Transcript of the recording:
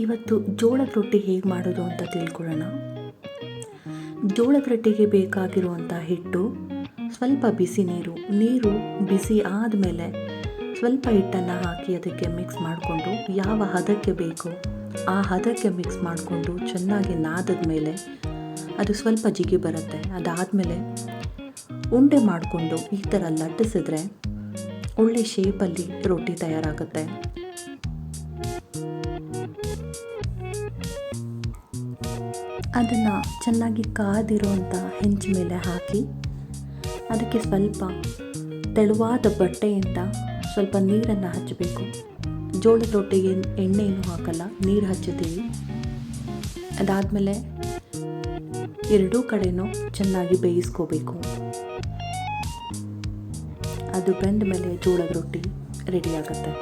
ಇವತ್ತು ಜೋಳದ ರೊಟ್ಟಿ ಹೇಗೆ ಮಾಡೋದು ಅಂತ ತಿಳ್ಕೊಳ್ಳೋಣ. ಜೋಳದ ರೊಟ್ಟಿಗೆ ಬೇಕಾಗಿರುವಂಥ ಹಿಟ್ಟು, ಸ್ವಲ್ಪ ಬಿಸಿ ನೀರು ನೀರು ಬಿಸಿ ಆದಮೇಲೆ ಸ್ವಲ್ಪ ಹಿಟ್ಟನ್ನು ಹಾಕಿ ಅದಕ್ಕೆ ಮಿಕ್ಸ್ ಮಾಡಿಕೊಂಡು ಯಾವ ಹದಕ್ಕೆ ಬೇಕೋ ಆ ಹದಕ್ಕೆ ಮಿಕ್ಸ್ ಮಾಡಿಕೊಂಡು ಚೆನ್ನಾಗಿ ನಾದದ ಮೇಲೆ ಅದು ಸ್ವಲ್ಪ ಜಿಗಿ ಬರುತ್ತೆ. ಅದಾದಮೇಲೆ ಉಂಡೆ ಮಾಡಿಕೊಂಡು ಈ ಥರ ಲಟ್ಟಿಸಿದ್ರೆ ಒಳ್ಳೆ ಶೇಪಲ್ಲಿ ರೊಟ್ಟಿ ತಯಾರಾಗುತ್ತೆ. ಅದನ್ನು ಚೆನ್ನಾಗಿ ಕಾದಿರುವಂಥ ಹೆಂಚು ಮೇಲೆ ಹಾಕಿ, ಅದಕ್ಕೆ ಸ್ವಲ್ಪ ತೆಳುವಾದ ಬಟ್ಟೆಯಿಂದ ಸ್ವಲ್ಪ ನೀರನ್ನು ಹಚ್ಚಬೇಕು. ಜೋಳದ ರೊಟ್ಟಿಗೆ ಎಣ್ಣೆಯನ್ನು ಹಾಕಲ್ಲ, ನೀರು ಹಚ್ಚುತ್ತೀವಿ. ಅದಾದಮೇಲೆ ಎರಡೂ ಕಡೆನೂ ಚೆನ್ನಾಗಿ ಬೇಯಿಸ್ಕೋಬೇಕು. ಅದು ಬೆಂದ ಮೇಲೆ ಜೋಳದ ರೊಟ್ಟಿ ರೆಡಿ ಆಗುತ್ತೆ.